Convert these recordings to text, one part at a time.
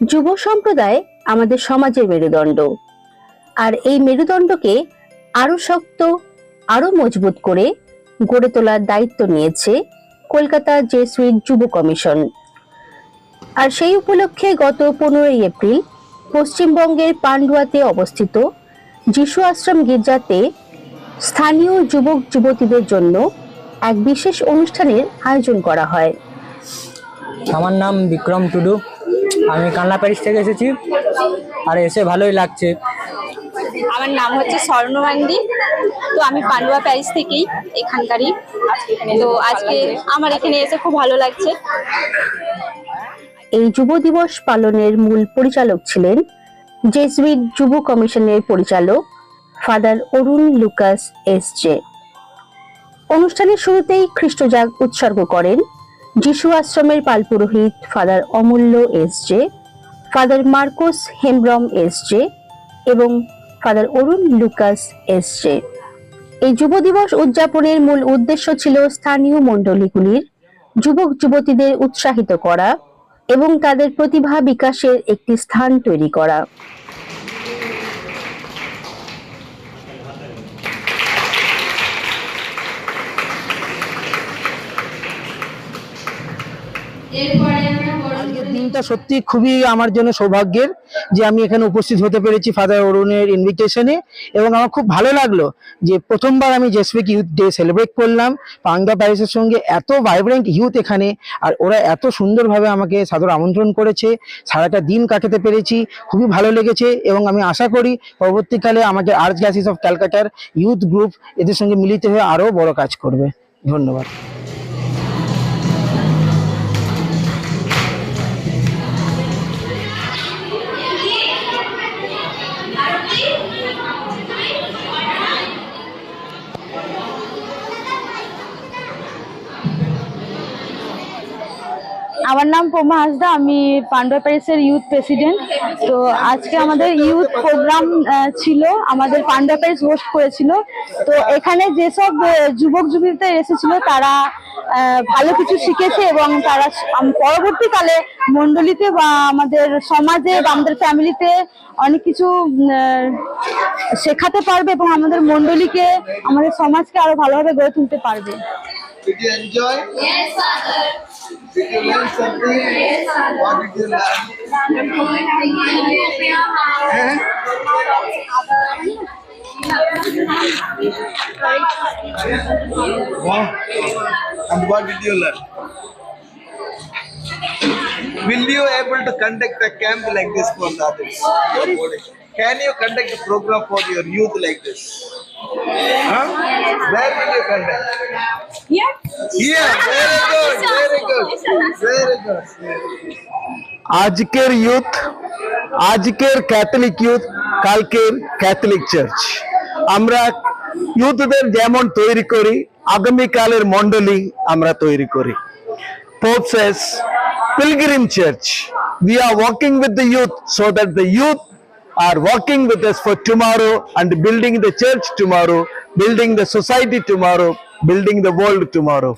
যুব সম্প্রদায় আমাদের সমাজের মেরুদণ্ড। আর এই মেরুদণ্ডকে আরও শক্ত, আরও মজবুত করে গড়ে তোলার দায়িত্ব নিয়েছে কলকাতা জে জেসুইট যুব কমিশন। আর সেই উপলক্ষে গত পনেরোই এপ্রিল পশ্চিমবঙ্গের পান্ডুয়াতে অবস্থিত যিশু আশ্রম গির্জাতে স্থানীয় যুবক যুবতীদের জন্য এক বিশেষ অনুষ্ঠানের আয়োজন করা হয়। আমার নাম বিক্রম টুডু। আমি কান্না প্যারিস থেকে এসেছি। আর এসে ভালোই লাগছে। আমার নাম হচ্ছে স্বর্ণ মান্ডি। তো আমি পান্ডুয়া প্যারিস থেকেই এখানকারই। তো আজকে আমার এখানে এসে খুব ভালো লাগছে। এই যুব দিবস পালনের মূল পরিচালক ছিলেন জেসুইট যুব কমিশনের পরিচালক father Arun Lucas S J. অনুষ্ঠানের শুরুতেই খ্রিস্টজাগ উৎসর্গ করেন যিশু আশ্রমের পালপুরোহিত father Amulya S J, father Marcos Hembrom S J এবং father Arun Lucas S J. এই যুব দিবস উদযাপনের মূল উদ্দেশ্য ছিল স্থানীয় মণ্ডলীগুলির যুবক যুবতীদের উৎসাহিত করা এবং তাদের প্রতিভা বিকাশের একটি স্থান তৈরি করা। আজকের দিনটা সত্যি খুবই আমার জন্য সৌভাগ্যের যে আমি এখানে উপস্থিত হতে পেরেছি ফাদার অরুণের ইনভিটেশনে এবং আমার খুব ভালো লাগল যে প্রথমবার আমি জেসপিক ইউথ ডে সেলিব্রেট করলাম। পাংদা প্যারিসের সঙ্গে এত ভাইব্রেন্ট ইউথ এখানে আর ওরা এত সুন্দরভাবে আমাকে সাদর আমন্ত্রণ করেছে। সারাটা দিন কাটাতে পেরেছি। খুবই ভালো লেগেছে এবং আমি আশা করি পরবর্তীকালে আমাদের আর্টস ক্লাসিস অফ ক্যালকাটার ইউথ গ্রুপ এদের সঙ্গে মিলিত হয়ে আরও বড় কাজ করবে। ধন্যবাদ। আমার নাম পমা হাসদা আমি পান্ডা প্যারিসের ইউথ প্রেসিডেন্ট তো আজকে আমাদের ইউথ প্রোগ্রাম ছিল আমাদের পান্ডা প্যারিস হোস্ট করেছিল তো এখানে যেসব যুবক যুবতীরা এসেছিল তারা ভালো কিছু শিখেছে এবং তারা পরবর্তীকালে মন্ডলীতে বা আমাদের সমাজে বা আমাদের ফ্যামিলিতে অনেক কিছু শেখাতে পারবে এবং আমাদের মন্ডলীকে আমাদের সমাজকে আরও ভালোভাবে গড়ে তুলতে পারবে Did you enjoy? Yes, Father. Did you learn something? Yes, What did you learn? Eh? And what did you learn? Will you able to conduct a camp like this for the others? Can you conduct a program for your youth like this? Huh? Where will you conduct? Here, very good, very good, very good. very good. আজকের youth আজকের Catholic youth কালকের Catholic church আমরা ইউথদের যেমন তৈরি করি আগামীকালের মণ্ডলী আমরা তৈরি করি Pope says, Pilgrim Church, we are walking with the youth so that the youth are walking with us for tomorrow and building the church tomorrow, building the society tomorrow, building the world tomorrow.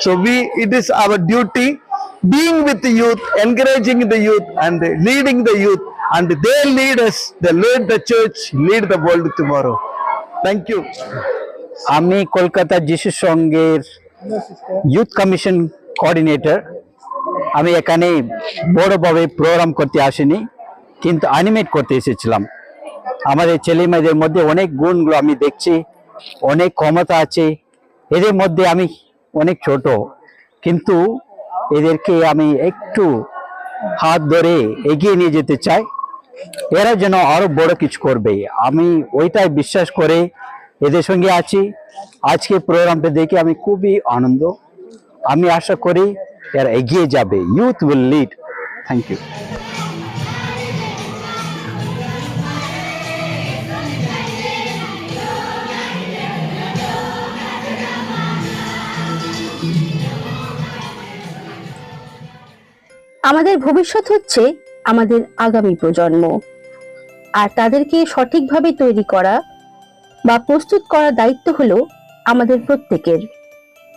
So we, it is our duty being with the youth, encouraging the youth and leading the youth and they lead us, they lead the church, lead the world tomorrow. Thank you. আমি কলকাতা যিশু সঙ্গের youth commission coordinator আমি এখানে বড়ভাবে programme করতে আসিনি কিন্তু animate করতে এসেছিলাম। আমাদের ছেলে মেয়েদের মধ্যে অনেক গুণগুলো আমি দেখছি, অনেক ক্ষমতা আছে। এদের মধ্যে আমি অনেক ছোট, কিন্তু এদেরকে আমি একটু হাত ধরে এগিয়ে নিয়ে যেতে চাই। এরা যেন আরও বড় কিছু করবে। আমি ওইটাই বিশ্বাস করে এদের সঙ্গে আছি। আজকে প্রোগ্রামটা দেখে আমি খুবই আনন্দ। আমি আশা করি এরা এগিয়ে যাবে। Youth will lead thank you আমাদের ভবিষ্যৎ হচ্ছে আমাদের আগামী প্রজন্ম। আর তাদেরকে সঠিকভাবে তৈরি করা বা প্রস্তুত করার দায়িত্ব হলো আমাদের প্রত্যেকের।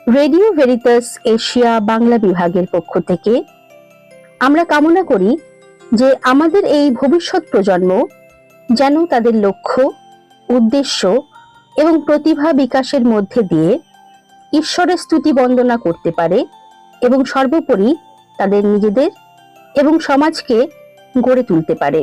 রেডিও ভেরিতাস এশিয়া বাংলা বিভাগের পক্ষ থেকে আমরা কামনা করি যে আমাদের এই ভবিষ্যৎ প্রজন্ম যেন তাদের লক্ষ্য, উদ্দেশ্য এবং প্রতিভা বিকাশের মধ্যে দিয়ে ঈশ্বরের স্তুতি বন্দনা করতে পারে এবং সর্বোপরি তাদের নিজেদের এবং সমাজকে গড়ে তুলতে পারে।